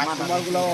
কাস্টমারগুলো